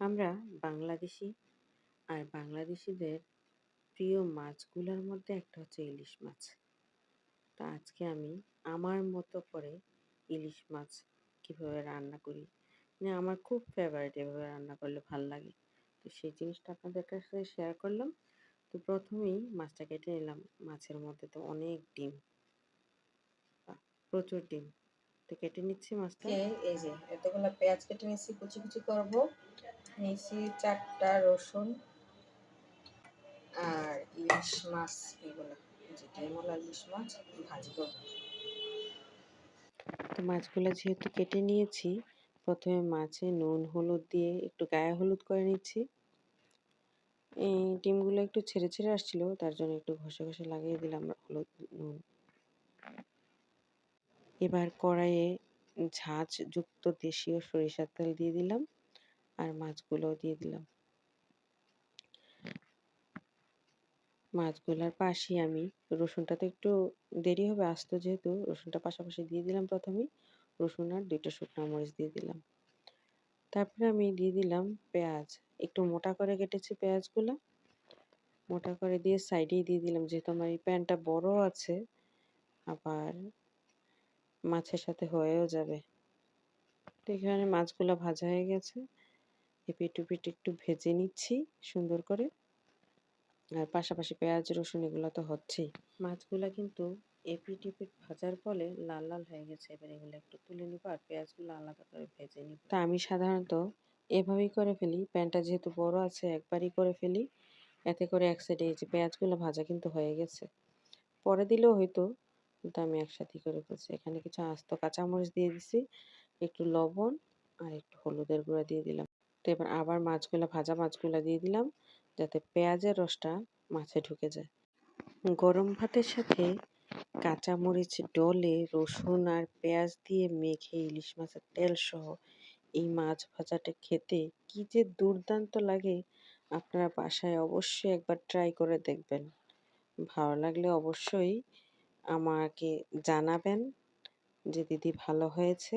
আমরা বাংলাদেশি আর বাংলাদেশিদের প্রিয় মাছগুলোর মধ্যে একটা হচ্ছে ইলিশ মাছ। তা আজকে আমি আমার মতো করে ইলিশ মাছ কীভাবে রান্না করি মানে আমার খুব ফেভারিট এভাবে রান্না করলে ভালো লাগে। তো সেই জিনিসটা আপনাদের কাছে শেয়ার করলাম। তো প্রথমেই মাছটা কেটে নিলাম। মাছের মধ্যে তো অনেক ডিম। প্রচুর ডিম। তো কেটে নিচ্ছি মাছটা। এই যে, এতগুলো পেঁয়াজ কেটে নিচ্ছি কুচি কুচি করব। নিয়েছি চারটা রসুন আর ইলিশ মাছ এগুলো যে ডিমওয়ালা ইলিশ মাছ, ভাজি করব। তো মাছগুলো যেহেতু কেটে নিয়েছি, প্রথমে মাছে নুন, হলুদ দিয়ে একটু গায়ে হলুদ করে নিচ্ছি। এই ডিমগুলো একটু ছেড়ে ছেড়ে আসছিল, তার জন্য একটু ঘষে ঘষে লাগিয়ে দিলাম হলুদ, নুন। এবার কড়াইয়ে ঝাঁঝযুক্ত দেশীয় সরিষার তেল দিয়ে দিলাম। আর মাছগুলো দিয়ে দিলাম। মাছগুলার পাশে আমি রসুনটা তো একটু দেরি হবে, আস্ত যেহেতু, রসুনটা পাশাপাশি দিয়ে দিলাম প্রথমেই। রসুন আর দুইটা শুকনো মরিচ দিয়ে দিলাম। তারপরে আমি দিয়ে দিলাম পেঁয়াজ। একটু মোটা করে কেটেছি পেঁয়াজগুলো। মোটা করে দিয়ে সাইডেই দিয়ে দিলাম। যেহেতু আমার এই প্যানটা বড় আছে, আবার মাছের সাথে হয়েও যাবে। তো এখানে মাছগুলো ভাজা হয়ে গেছে। এপিট উপিট একটু ভেজে নিচ্ছি সুন্দর করে। আর পাশাপাশি পেঁয়াজ, রসুন এগুলো তো হচ্ছেই। মাছগুলো কিন্তু এপিট এপিট ভাজার ফলে লাল লাল হয়ে গেছে। এবার এগুলো একটু তুলে নিব আর পেঁয়াজগুলো আলাদা করে ভেজে নিব। তা আমি সাধারণত এভাবেই করে ফেলি। প্যানটা যেহেতু বড় আছে একবারই করে ফেলি। এতে করে এক সাইডে এই যে পেঁয়াজগুলো ভাজা কিন্তু হয়ে গেছে। পরে দিলেও হয়তো, কিন্তু আমি একসাথেই করে ফেলছি। এখানে কিছু আস্ত কাঁচামরিচ দিয়ে দিছি, একটু লবণ আর একটু হলুদের গুঁড়া দিয়ে দিলাম। তো এবার আবার মাছগুলো, ভাজা মাছগুলো দিয়ে দিলাম যাতে পেঁয়াজের রসটা মাছে ঢুকে যায়। গরম ভাতের সাথে কাঁচামরিচ, ডলে, রসুন আর পেঁয়াজ দিয়ে মেখে ইলিশ মাছের তেল সহ এই মাছ ভাজাটা খেতে কি যে দুর্দান্ত লাগে আপনারা বাসায় অবশ্যই একবার ট্রাই করে দেখবেন। ভালো লাগলে অবশ্যই আমাকে জানাবেন যে দিদি ভালো হয়েছে।